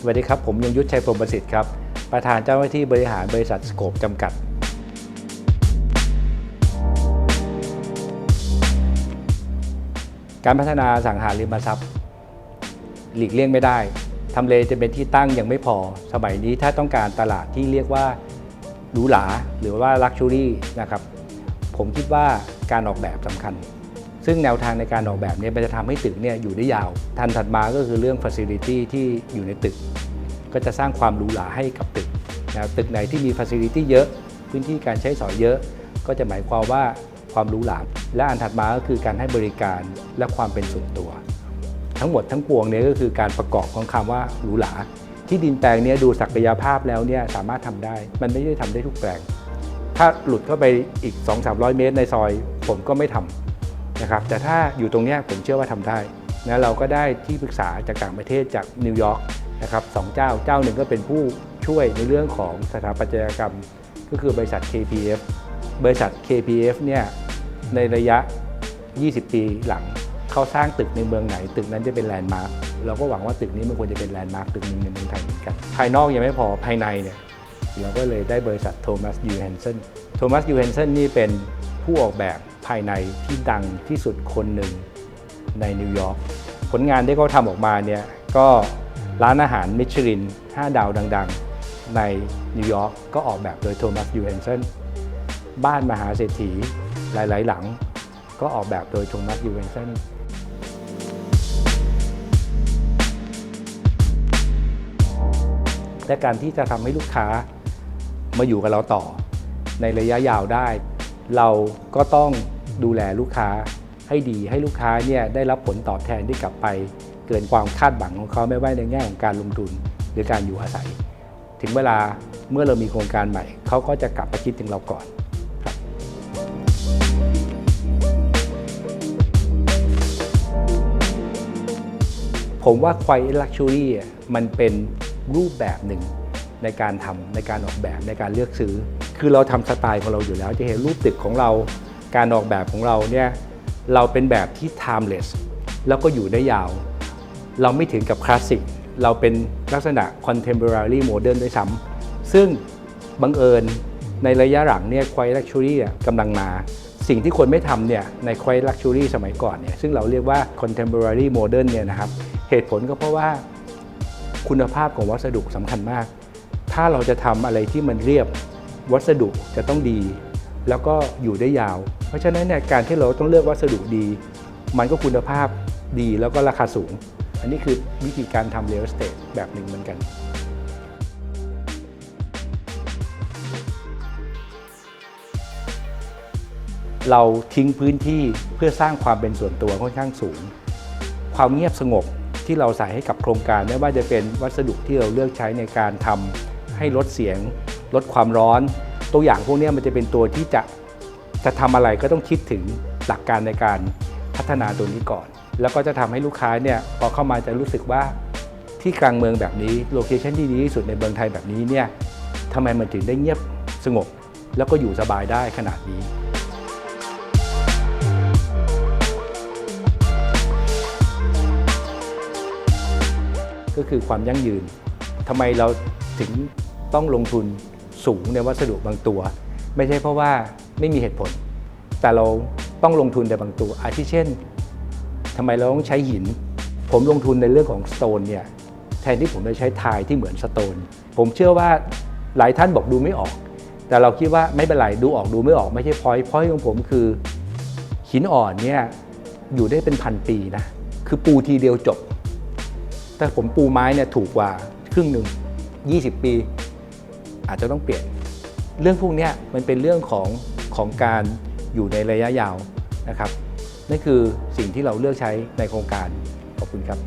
สวัสดีครับ ผมยงยุทธชัยพรมประสิทธิ์ครับ ประธานเจ้าหน้าที่บริหารบริษัทสโคปจำกัด การพัฒนาสังหาริมทรัพย์ หลีกเลี่ยงไม่ได้ทำเลจะเป็นที่ตั้งยังไม่พอ สมัยนี้ถ้าต้องการตลาดที่เรียกว่าหรูหราหรือว่าลักชัวรี่นะครับ ผมคิดว่าการออกแบบสำคัญ ซึ่งแนวทางในการออกแบบเนี้มันจะทำให้ตึกเนี่ยอยู่ได้ยาว ทันถัดมาก็คือเรื่อง Facility ที่อยู่ในตึก ก็จะสร้างความหรูหราให้กับตึกนะตึกไหนที่มี Facility เยอะ พื้นที่การใช้สอยเยอะ ก็จะหมายความว่าความหรูหราและอันถัดมาก็คือการให้บริการและความเป็นส่วนตัว ทั้งหมดทั้งปวงเนี่ยก็คือการประกอบของคำว่าหรูหราที่ดินแปลงเนี้ดูศักยภาพแล้วเนี่ยสามารถทำได้ มันไม่ได้ทำได้ทุกแปลง ถ้าหลุดเข้าไปอีก 2-300 เมตรในซอย ผมก็ไม่ทำ นะครับแต่ถ้าอยู่ตรงนี้ผมเชื่อว่าทำได้นะเราก็ได้ที่ปรึกษาจากต่างประเทศจากนิวยอร์กนะครับสองเจ้าเจ้าหนึ่งก็เป็นผู้ช่วยในเรื่องของสถาปัตยกรรม ก็คือบริษัท KPF บริษัท KPF เนี่ยในระยะ 20 ปีหลังเขาสร้างตึกในเมืองไหน ตึกนั้นจะเป็นแลนด์มาร์คเราก็หวังว่าตึกนี้มันควรจะเป็นแลนด์มาร์คตึกหนึ่งในเมืองไทยเหมือนกันภายนอกยังไม่พอภายในเนี่ยเราก็เลยได้บริษัทโทมัสยูแฮนเซนโทมัสยูแฮนเซนนี่เป็นผู้ออกแบบ ภายในที่ดังที่สุดคนหนึ่งในนิวยอร์กผลงานที่เขาทำออกมาเนี่ยก็ร้านอาหารมิชลิน 5 ดาวดังๆ ในนิวยอร์กก็ออกแบบโดยโทมัสยูแฮนเซนบ้านมหาเศรษฐีหลายๆ หลัง ก็ออกแบบโดยโทมัสยูเวนเซนและการที่จะทำให้ลูกค้ามาอยู่กับเราต่อในระยะยาวได้ เราก็ต้อง ดูแลลูกค้าให้ดีให้ลูกค้าเนี่ยได้รับผลตอบแทนที่กลับไป เกินความคาดหวังของเขาไม่ว่าในแง่ของการลงทุนหรือการอยู่อาศัย ถึงเวลาเมื่อเรามีโครงการใหม่ เขาก็จะกลับมาคิดถึงเราก่อนผมว่าควายลักชัวรี่มันเป็นรูปแบบหนึ่งในการทำในการออกแบบในการเลือกซื้อ คือเราทำสไตล์ของเราอยู่แล้ว จะเห็นรูปตึกของเรา การออกแบบของเราเนี่ยเราเป็นแบบที่ timeless แล้วก็อยู่ได้ยาว เราไม่ถึงกับคลาสสิกเราเป็นลักษณะ contemporary modern ด้วยซ้ำซึ่งบังเอิญในระยะหลังเนี่ยควายลักชัวรี่กำลังมา สิ่งที่คนไม่ทำเนี่ยในควายลักชัวรี่สมัยก่อนเนี่ยซึ่งเราเรียกว่า contemporary modern เนี่ยนะครับเหตุผลก็เพราะว่าคุณภาพของวัสดุสำคัญมาก ถ้าเราจะทำอะไรที่มันเรียบวัสดุจะต้องดี แล้วก็อยู่ได้ยาว เพราะฉะนั้นเนี่ยการที่เราต้องเลือกวัสดุดี มันก็คุณภาพดีแล้วก็ราคาสูง อันนี้คือวิธีการทำเรียลสเตทแบบหนึ่งเหมือนกันเราทิ้งพื้นที่เพื่อสร้างความเป็นส่วนตัวค่อนข้างสูง ความเงียบสงบที่เราใส่ให้กับโครงการไม่ว่าจะเป็นวัสดุที่เราเลือกใช้ในการทำให้ลดเสียง ลดความร้อน ตัวอย่างพวกนี้มันจะเป็นตัวที่จะจะทำอะไรก็ต้องคิดถึงหลักการในการพัฒนาตัวนี้ก่อน แล้วก็จะทำให้ลูกค้าเนี่ยพอเข้ามาจะรู้สึกว่าที่กลางเมืองแบบนี้โลเคชันที่ดีที่สุดในเมืองไทยแบบนี้เนี่ยทำไมมันถึงได้เงียบสงบ แล้วก็อยู่สบายได้ขนาดนี้ก็คือความยั่งยืนทำไมเราถึงต้องลงทุน สูงในวัสดุบางตัว ไม่ใช่เพราะว่าไม่มีเหตุผล แต่เราต้องลงทุนในบางตัว อาทิเช่นทำไมเราต้องใช้หิน ผมลงทุนในเรื่องของสโตนเนี่ยแทนที่ผมจะใช้ทายที่เหมือนสโตน ผมเชื่อว่าหลายท่านบอกดูไม่ออก แต่เราคิดว่าไม่เป็นไรดูออกดูไม่ออกไม่ใช่พอยพอยของผมคือ หินอ่อนเนี่ยอยู่ได้เป็นพันปีนะคือปูทีเดียวจบ แต่ผมปูไม้เนี่ยถูกกว่าครึ่งหนึ่ง20 ปี อาจจะต้องเปลี่ยน เรื่องพวกนี้มันเป็นเรื่องของของการอยู่ในระยะยาวนะครับนั่นคือสิ่งที่เราเลือกใช้ในโครงการขอบคุณครับ